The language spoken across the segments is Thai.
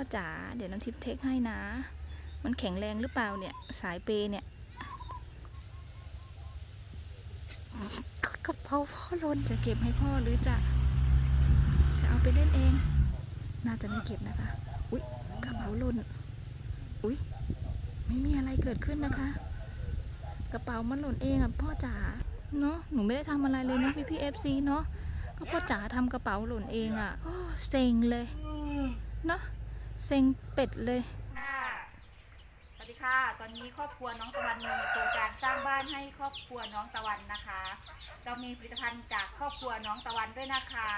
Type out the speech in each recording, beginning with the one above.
อจ๋าเดี๋ยวน้ำทิพย์เทคให้นะ มันแข็งแรงหรือเปล่าเนี่ย สายเปย์เนี่ยกระเป๋าพ่อหล่นจะเก็บให้พ่อหรือจะจะเอาไปเล่นเอง น่าจะไม่เก็บนะคะ อุ๊ยกระเป๋าหล่นอุ๊ยไม่มีอะไรเกิดขึ้นนะคะ กระเป๋ามันหล่นเองอะพ่อจ๋าเนาะหนูไม่ได้ทำอะไรเลยเนาะพี่พี่เอฟซีเนาะก็พ่อจ๋าทำกระเป๋าหล่นเองอะโอ้เซ็งเลยเนาะ เซ็งเป็ดเลย ค่ะสวัสดีค่ะ ตอนนี้ครอบครัวน้องตะวันมีโครงการสร้างบ้านให้ครอบครัวน้องตะวันนะคะ เรามีผลิตภัณฑ์จากครอบครัวน้องตะวันด้วยนะคะ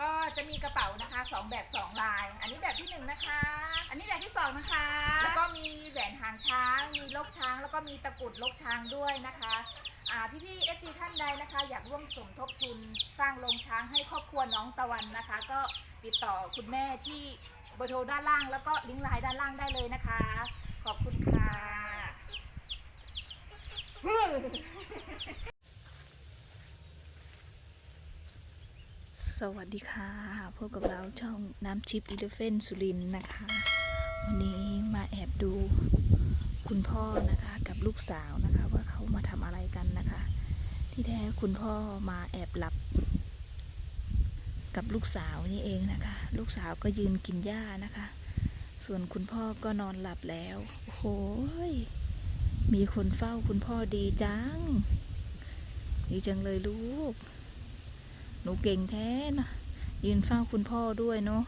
ก็จะมีกระเป๋านะคะสองแบบสองลาย อันนี้แบบที่หนึ่งนะคะ อันนี้แบบที่สองนะคะ แล้วก็มีแหวนหางช้าง มีลกช้าง แล้วก็มีตะกรุดลกช้างด้วยนะคะอ่าพี่เอฟซีท่านใดนะคะ อยากร่วมสมทบทุนสร้างโรงช้างให้ครอบครัวน้องตะวันนะคะ ก็ติดต่อคุณแม่ที่ เบอร์โทรด้านล่างแล้วก็ลิงก์ไลน์ด้านล่างได้เลยนะคะ ขอบคุณค่ะสวัสดีค่ะ พบกับเราช่องน้ำชิปอีเลฟเฟนสุรินนะคะ วันนี้มาแอบดูคุณพ่อนะคะกับลูกสาวนะคะ ว่าเขามาทำอะไรกันนะคะ ที่แท้คุณพ่อมาแอบหลับ กับลูกสาวนี่เองนะคะ ลูกสาวก็ยืนกินหญ้านะคะ ส่วนคุณพ่อก็นอนหลับแล้วโอ้โหมีคนเฝ้าคุณพ่อดีจัง ดีจังเลยลูก หนูเก่งแท้นะยืนเฝ้าคุณพ่อด้วยเนาะ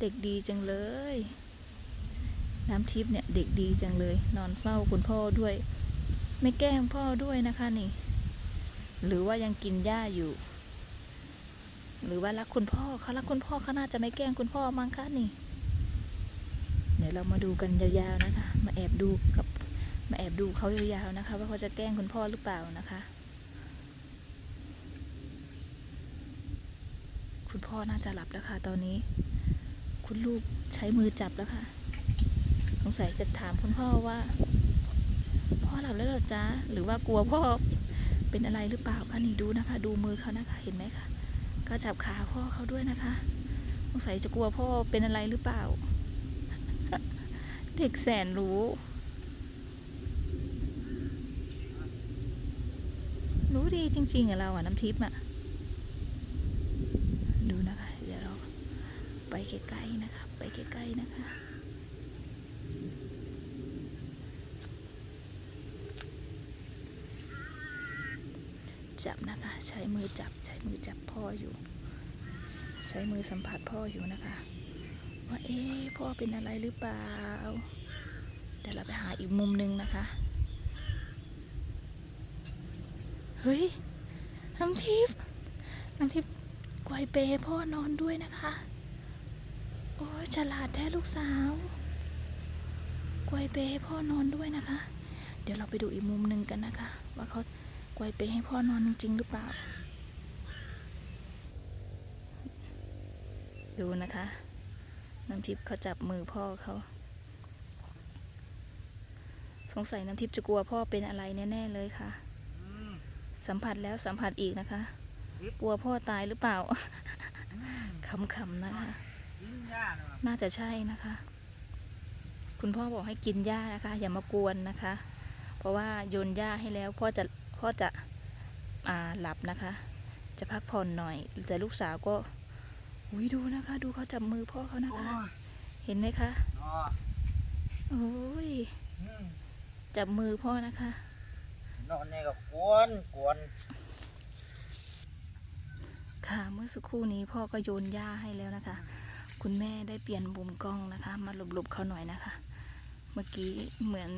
เด็กดีจังเลย น้ำทิพย์เนี่ยเด็กดีจังเลย นอนเฝ้าคุณพ่อด้วย ไม่แกล้งพ่อด้วยนะคะนี่ หรือว่ายังกินหญ้าอยู่ หรือว่ารักคุณพ่อเขารักคุณพ่อเขาน่าจะไม่แกล้งคุณพ่อมั้งคะนี่ เดี๋ยวเรามาดูกันยาวๆนะคะ มาแอบดูกับ มาแอบดูเขายาวๆนะคะ ว่าเขาจะแกล้งคุณพ่อหรือเปล่านะคะ คุณพ่อน่าจะหลับแล้วค่ะ ตอนนี้ คุณลูกใช้มือจับแล้วค่ะสงสัยจะถามคุณพ่อว่า พ่อหลับแล้วหรอจ๊ะหรือว่ากลัวพ่อเป็นอะไรหรือเปล่าคะนี่ดูนะคะ ดูมือเขานะคะเห็นไหมคะ ก็จับขาพ่อเขาด้วยนะคะสงสัยจะกลัวพ่อเป็นอะไรหรือเปล่า เด็กแสนรู้ รู้ดีจริง ๆอะเราอะน้ำทิพย์อะดูนะคะ เดี๋ยวเราไปใกล้ๆนะคะ ไปใกล้ๆนะคะ จับนะคะ ใช้มือจับ ใช้มือจับพ่ออยู่ ใช้มือสัมผัสพ่ออยู่นะคะ ว่าเอ๊พ่อเป็นอะไรหรือเปล่าเดี๋ยวเราไปหาอีกมุมหนึงนะคะ เฮ้ยน้ำทิพย์น้ำทิพย์กวยเปให้พ่อนอนด้วยนะคะ โอ้ยฉลาดแท้ลูกสาวกวยเปให้พ่อนอนด้วยนะคะ เดี๋ยวเราไปดูอีกมุมหนึ่งกันนะคะ ว่าเขา ไกวเปให้พ่อนอนจริง ๆ หรือเปล่า ดูนะคะ น้ำทิพย์เขาจับมือพ่อเขา สงสัยน้ำทิพย์จะกลัวพ่อเป็นอะไรแน่ ๆ เลยค่ะ สัมผัสแล้วสัมผัสอีกนะคะ กลัวพ่อตายหรือเปล่าคำๆนะคะ น่าจะใช่นะคะ คุณพ่อบอกให้กินหญ้านะคะ อย่ามากวนนะคะ เพราะว่าโยนหญ้าให้แล้วพ่อจะ พ่อจะอ่าหลับนะคะ จะพักผ่อนหน่อย แต่ลูกสาวก็อุ้ยดูนะคะ ดูเขาจับมือพ่อเขานะคะ เห็นไหมคะโอ้ยจับมือพ่อนะคะ นอนนี่ก็กวนกวนค่ะเมื่อสักครู่นี้พ่อก็โยนหญ้าให้แล้วนะคะ คุณแม่ได้เปลี่ยนมุมกล้องนะคะ มาหลบๆเขาหน่อยนะคะ เมื่อกี้เหมือน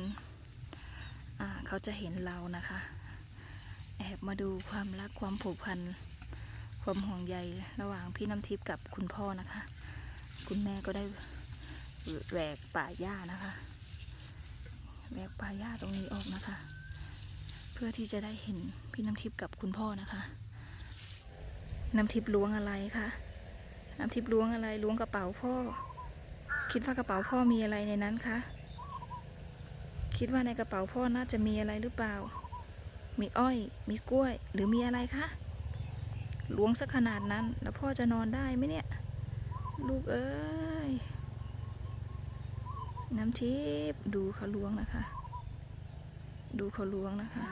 อาเขาจะเห็นเรานะคะ แอบมาดูความรักความผูกพัน ความห่วงใยระหว่างพี่น้ำทิพย์กับคุณพ่อนะคะ คุณแม่ก็ได้แหวกป่าหญ้านะคะแหวกป่าหญ้าตรงนี้ออกนะคะ เพื่อที่จะได้เห็นพี่น้ำทิพย์กับคุณพ่อนะคะ น้ำทิพย์ล้วงอะไรคะน้ำทิพย์ล้วงอะไรล้วงกระเป๋าพ่อ คิดว่ากระเป๋าพ่อมีอะไรในนั้นคะคิดว่าในกระเป๋าพ่อน่าจะมีอะไรหรือเปล่า มีอ้อย มีกล้วย หรือมีอะไรคะหลวงสักขนาดนั้น แล้วพ่อจะนอนได้ไหมเนี่ย ลูกเอ้ย น้ำทิพดูเขาล้วงนะคะ ดูเขาล้วงนะคะ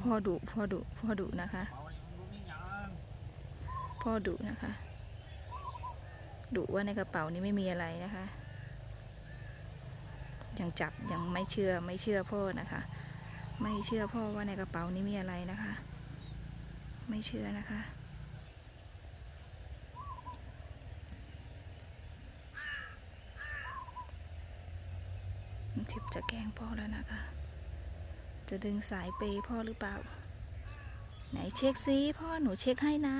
พ่อดุพ่อดุพ่อดุนะคะพ่อดุนะคะดุว่าในกระเป๋านี้ไม่มีอะไรนะคะ ยังจับยังไม่เชื่อไม่เชื่อพ่อนะคะ ไม่เชื่อพ่อว่าในกระเป๋านี้มีอะไรนะคะ ไม่เชื่อนะคะทิพย์จะแกล้งพ่อแล้วนะคะ จะดึงสายเปย์พ่อหรือเปล่า ไหนเช็คซิพ่อหนูเช็คให้นะ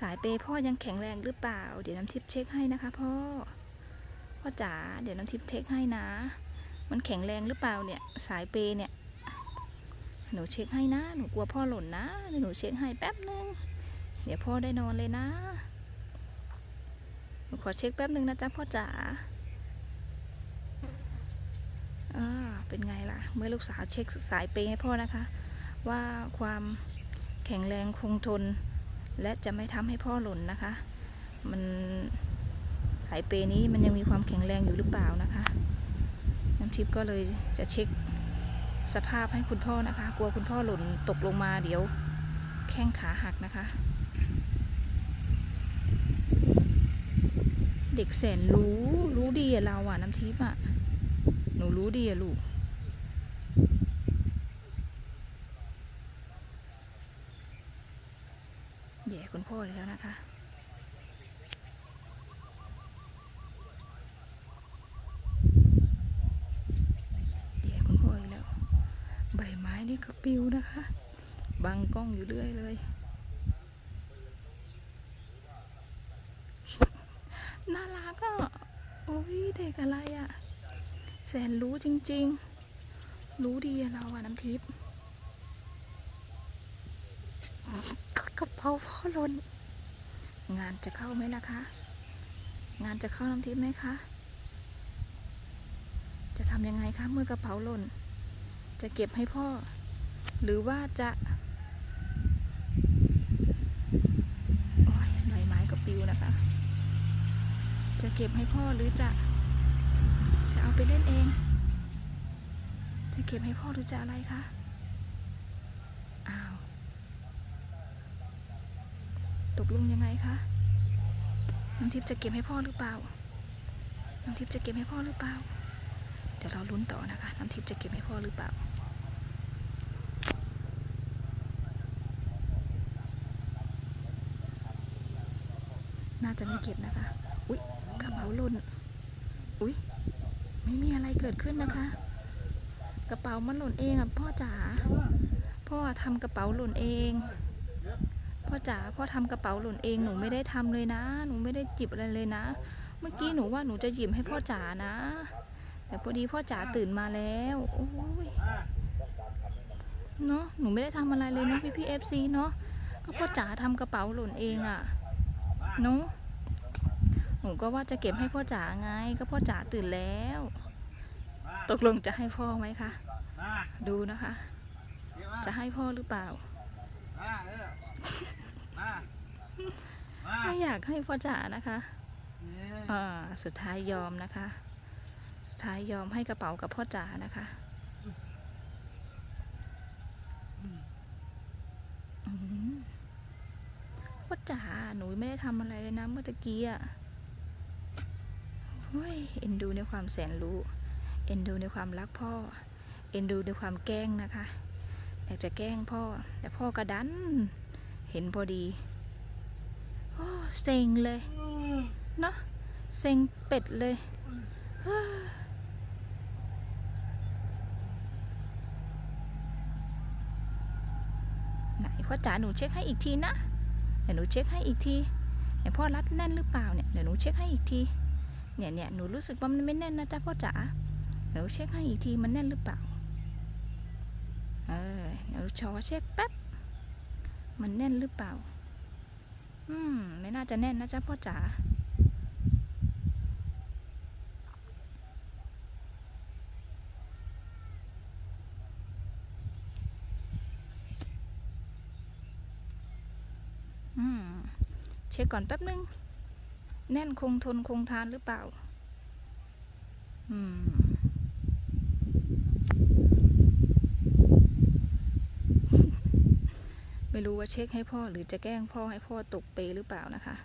สายเปย์พ่อยังแข็งแรงหรือเปล่า เดี๋ยวน้ำทิพย์เช็คให้นะคะพ่อ พ่อจ๋าเดี๋ยวน้ำทิพย์เช็คให้นะ มันแข็งแรงหรือเปล่าเนี่ยสายเปย์เนี่ยหนูเช็คให้นะหนูกลัวพ่อหล่นนะเดี๋ยวหนูเช็คให้แป๊บนึงเดี๋ยวพ่อได้นอนเลยนะหนูขอเช็คแป๊บนึงนะจ๊ะพ่อจ๋าอ่าเป็นไงล่ะ เมื่อลูกสาวเช็คสายเปย์ให้พ่อนะคะ ว่าความแข็งแรงคงทน และจะไม่ทำให้พ่อหล่นนะคะ มัน สายเปย์นี้มันยังมีความแข็งแรงอยู่หรือเปล่านะคะ น้ำทิพย์ก็เลยจะเช็คสภาพให้คุณพ่อนะคะ กลัวคุณพ่อหล่นตกลงมาเดี๋ยวแข้งขาหักนะคะ เด็กแสนรู้รู้ดีอะเราอะน้ำทิพย์อะหนูรู้ดีอะลูกแย่คุณพ่ออีกแล้วนะคะ แย่คุณพ่ออีกแล้ว ใบไม้ นี่ก็ปิวนะคะ บังกล้องอยู่เรื่อยเลย น่ารักอะ โอ้ยเด็กอะไรอะ แสนรู้จริง ๆ รู้ดีเราอะน้ำทิพย์กระเป๋าพ่อลน งานจะเข้าไหมล่ะคะ งานจะเข้าน้ำทิพย์ไหมคะ จะทำยังไงคะเมื่อกระเป๋าหล่นจะเก็บให้พ่อ หรือว่าจะโอ้ยใบไม้ก็ปิวนะคะ จะเก็บให้พ่อหรือจะ จะเอาไปเล่นเอง จะเก็บให้พ่อหรือจะอะไรคะ อ้าว ตกลงยังไงคะน้ำทิพย์จะเก็บให้พ่อหรือเปล่า น้ำทิพย์จะเก็บให้พ่อหรือเปล่า เดี๋ยวเราลุ้นต่อนะคะ น้ำทิพย์จะเก็บให้พ่อหรือเปล่า น่าจะไม่เก็บนะคะ อุ๊ยกระเป๋าหล่น อุ๊ย ไม่มีอะไรเกิดขึ้นนะคะ กระเป๋ามันหล่นเองอะพ่อจ๋า พ่อทำกระเป๋าหล่นเอง พ่อจ๋า พ่อทำกระเป๋าหล่นเอง หนูไม่ได้ทำเลยนะ หนูไม่ได้จิบอะไรเลยนะ เมื่อกี้หนูว่าหนูจะหยิบให้พ่อจ๋านะ แต่พอดีพ่อจ๋าตื่นมาแล้ว โอ้ยเนาะหนูไม่ได้ทำอะไรเลยเนาะพี่พี่เอฟซีเนาะก็พ่อจ๋าทำกระเป๋าหล่นเองอะ่ นาะหนูก็ว่าจะเก็บให้พ่อจ๋าไง ก็พ่อจ๋าตื่นแล้ว ตกลงจะให้พ่อไหมคะ ดูนะคะ จะให้พ่อหรือเปล่า ไม่อยากให้พ่อจ๋านะคะอ่าสุดท้ายยอมนะคะ สุดท้ายยอมให้กระเป๋ากับพ่อจ๋านะคะอืม พ่อจ๋าหนูไม่ได้ทำอะไรเลยนะเมื่อตะกี้อะเฮ้ยเอ็นดูในความแสนรู้ เอ็นดูในความรักพ่อ เอ็นดูในความแกล้งนะคะอยากจะแกล้งพ่อ แต่พ่อกระดัน เห็นพอดีโอ้เซ็งเลยเนาะเซ็งเป็ดเลยไหนพ่อจ๋าหนูเช็คให้อีกทีนะ ดี๋ยวหนูเช็คให้อีกทีเดี๋ยวพ่อรัดแน่นหรือเปล่าเนี่ยเดี๋ยวหนูเช็คให้อีกทีเนี่ยเนี่ยหนูรู้สึกว่ามันไม่แน่นนะจ๊ะพ่อจ๋าเดี๋ยวเช็คให้อีกทีมันแน่นหรือเปล่าเออเดี๋ยวชอเช็คแป๊บมันแน่นหรือเปล่าอืมไม่น่าจะแน่นนะจ๊ะพ่อจ๋า อืมเชก่อนแป๊บนึง แน่นคงทนคงทานหรือเปล่า อืม ไม่รู้ว่าเช็คให้พ่อหรือจะแกล้งพ่อให้พ่อตกเปหรือเปล่านะคะ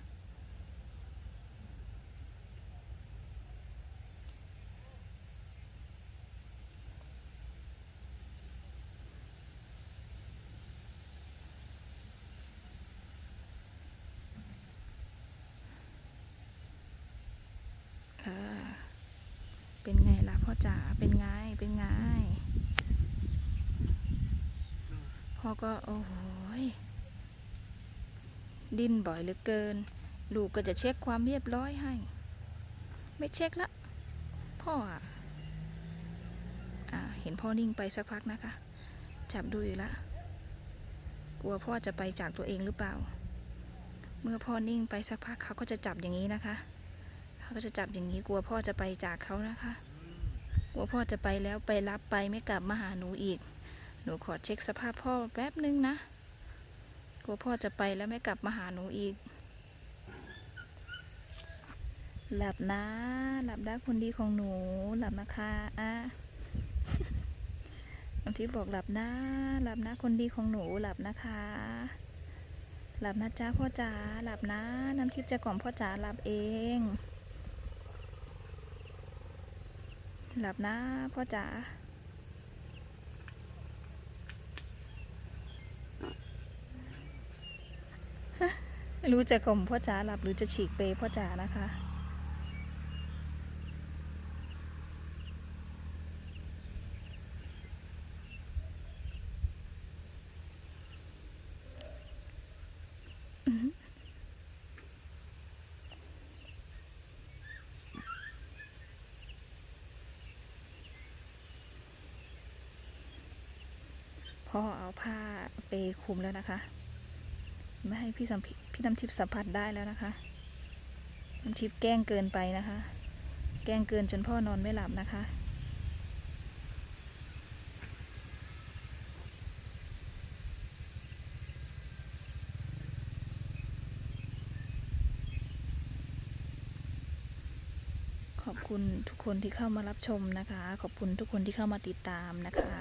เป็นไงล่ะพ่อจ๋า เป็นไง เป็นไง พ่อก็โอ้โหดิ้นบ่อยเหลือเกิน ลูกก็จะเช็คความเรียบร้อยให้ ไม่เช็คละ พ่ออะเห็นพ่อนิ่งไปสักพักนะคะ จับดูอยู่ละ กลัวพ่อจะไปจากตัวเองหรือเปล่า เมื่อพ่อนิ่งไปสักพักเขาก็จะจับอย่างนี้นะคะ ก็จะจับอย่างนี้กลัวพ่อจะไปจากเขานะคะ กลัวพ่อจะไปแล้วไปรับไปไม่กลับมาหาหนูอีก หนูขอเช็คสภาพพ่อแป๊บนึงนะ กลัวพ่อจะไปแล้วไม่กลับมาหาหนูอีก หลับนะ หลับได้คนดีของหนู หลับนะคะอะน้ำทิพย์บอกหลับนะ หลับนะคนดีของหนูหลับนะคะหลับนะจ้าพ่อจ๋าหลับนะน้ำทิพย์จะกล่อมพ่อจ๋าหลับเอง หลับนะพ่อจ๋าไม่รู้จะกล่อมพ่อจ๋าหลับหรือจะฉีกเปย์พ่อจ๋านะคะ พ่อเอาผ้าเปคลุมแล้วนะคะ ไม่ให้พี่สัมพิพี่น้ำทิพย์สัมผัสได้แล้วนะคะน้ำทิพย์แกล้งเกินไปนะคะ แกล้งเกินจนพ่อนอนไม่หลับนะคะ ขอบคุณทุกคนที่เข้ามารับชมนะคะ ขอบคุณทุกคนที่เข้ามาติดตามนะคะ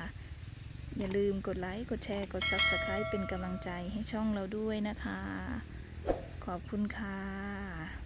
อย่าลืมกดไลค์ กดแชร์ กด Subscribe เป็นกำลังใจให้ช่องเราด้วยนะคะ ขอบคุณค่ะ